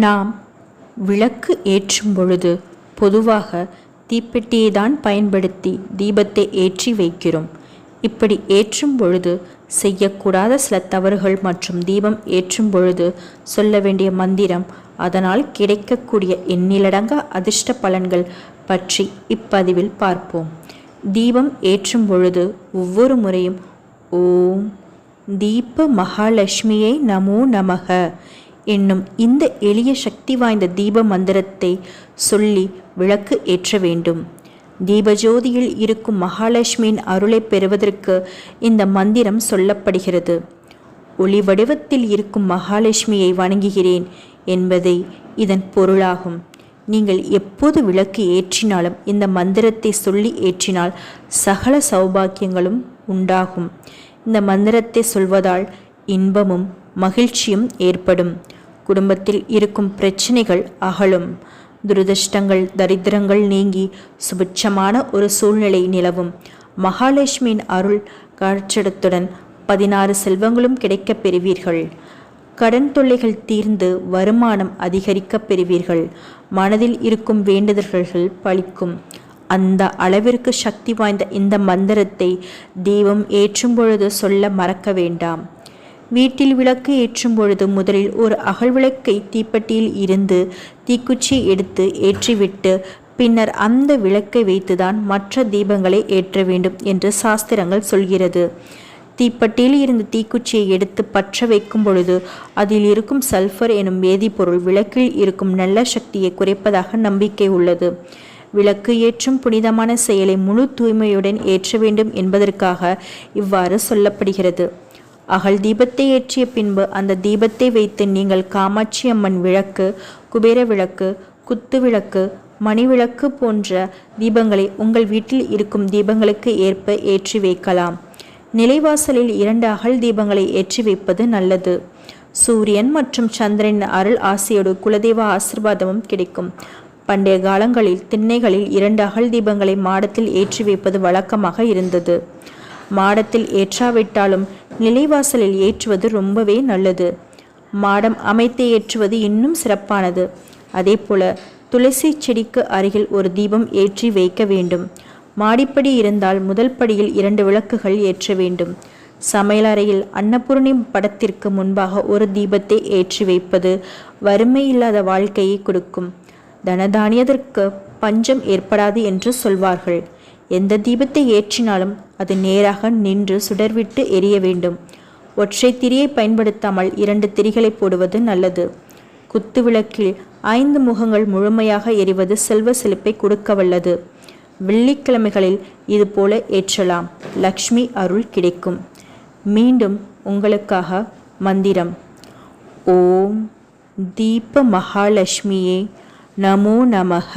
நாம் விளக்கு ஏற்றும் பொழுது பொதுவாக தீப்பெட்டியை தான் பயன்படுத்தி தீபத்தை ஏற்றி வைக்கிறோம். இப்படி ஏற்றும் பொழுது செய்யக்கூடாத சில தவறுகள் மற்றும் தீபம் ஏற்றும் பொழுது சொல்ல வேண்டிய மந்திரம் அதனால் கிடைக்கக்கூடிய எண்ணிலடங்கா அதிர்ஷ்ட பலன்கள் பற்றி இப்பதிவில் பார்ப்போம். தீபம் ஏற்றும் பொழுது ஒவ்வொரு முறையும் ஓம் தீப மகாலட்சுமியை நமோ நமக என்னும் இந்த எளிய சக்தி வாய்ந்த தீப மந்திரத்தை சொல்லி விளக்கு ஏற்ற வேண்டும். தீபஜோதியில் இருக்கும் மகாலட்சுமியின் அருளை பெறுவதற்கு இந்த மந்திரம் சொல்லப்படுகிறது. ஒளி வடிவத்தில் இருக்கும் மகாலட்சுமியை வணங்குகிறேன் என்பதை இதன் பொருளாகும். நீங்கள் எப்போது விளக்கு ஏற்றினாலும் இந்த மந்திரத்தை சொல்லி ஏற்றினால் சகல சௌபாக்கியங்களும் உண்டாகும். இந்த மந்திரத்தை சொல்வதால் இன்பமும் மகிழ்ச்சியும் ஏற்படும். குடும்பத்தில் இருக்கும் பிரச்சனைகள் அகலும். துரதிருஷ்டங்கள் தரித்திரங்கள் நீங்கி சுபிட்சமான ஒரு சூழ்நிலை நிலவும். மகாலட்சுமியின் அருள் காற்றடத்துடன் பதினாறு செல்வங்களும் கிடைக்கப் பெறுவீர்கள். கடன் தொல்லைகள் தீர்ந்து வருமானம் அதிகரிக்கப் பெறுவீர்கள். மனதில் இருக்கும் வேண்டுதல்கள் பலிக்கும் அந்த அளவிற்கு சக்தி வாய்ந்த இந்த மந்திரத்தை தெய்வம் ஏற்றும் பொழுது சொல்ல மறக்க வேண்டாம். வீட்டில் விளக்கு ஏற்றும் பொழுது முதலில் ஒரு அகல் விளக்கை தீப்பெட்டியில் இருந்து தீக்குச்சி எடுத்து ஏற்றிவிட்டு பின்னர் அந்த விளக்கை வைத்துதான் மற்ற தீபங்களை ஏற்ற வேண்டும் என்று சாஸ்திரங்கள் சொல்கிறது. தீப்பெட்டியில் இருந்து தீக்குச்சியை எடுத்து பற்ற வைக்கும் பொழுது அதில் இருக்கும் சல்ஃபர் எனும் வேதிப்பொருள் விளக்கில் இருக்கும் நல்ல சக்தியை குறைப்பதாக நம்பிக்கை உள்ளது. விளக்கு ஏற்றும் புனிதமான செயலை முழு தூய்மையுடன் ஏற்ற வேண்டும் என்பதற்காக இவ்வாறு சொல்லப்படுகிறது. அகல் தீபத்தை ஏற்றிய பின்பு அந்த தீபத்தை வைத்து நீங்கள் காமாட்சி அம்மன் விளக்கு குபேர விளக்கு குத்து விளக்கு மணி விளக்கு போன்ற தீபங்களை உங்கள் வீட்டில் இருக்கும் தீபங்களுக்கு ஏற்ப ஏற்றி வைக்கலாம். நிலைவாசலில் இரண்டு அகல் தீபங்களை ஏற்றி வைப்பது நல்லது. சூரியன் மற்றும் சந்திரன் அருள் ஆசையோடு குலதெய்வ ஆசிர்வாதமும் கிடைக்கும். பண்டைய காலங்களில் திண்ணைகளில் இரண்டு அகல் தீபங்களை மாடத்தில் ஏற்றி வைப்பது வழக்கமாக இருந்தது. மாடத்தில் ஏற்றாவிட்டாலும் நிலைவாசலில் ஏற்றுவது ரொம்பவே நல்லது. மாடம் அமைத்து ஏற்றுவது இன்னும் சிறப்பானது. அதே போல துளசி செடிக்கு அருகில் ஒரு தீபம் ஏற்றி வைக்க வேண்டும். மாடிப்படி இருந்தால் முதல் படியில் இரண்டு விளக்குகள் ஏற்ற வேண்டும். சமையலறையில் அன்னபூர்ணி படத்திற்கு முன்பாக ஒரு தீபத்தை ஏற்றி வைப்பது வறுமை இல்லாத வாழ்க்கையை கொடுக்கும். தனதானியதற்கு பஞ்சம் ஏற்படாது என்று சொல்வார்கள். எந்த தீபத்தை ஏற்றினாலும் அது நேராக நின்று சுடர்விட்டு எரிய வேண்டும். ஒற்றை திரியை பயன்படுத்தாமல் இரண்டு திரிகளை போடுவது நல்லது. குத்து விளக்கில் ஐந்து முகங்கள் முழுமையாக எரிவது செல்வ செழிப்பை கொடுக்க வல்லது. வெள்ளிக்கிழமைகளில் இது போல ஏற்றலாம். லக்ஷ்மி அருள் கிடைக்கும். மீண்டும் உங்களுக்காக மந்திரம். ஓம் தீப மகாலட்சுமியே நமோ நமக.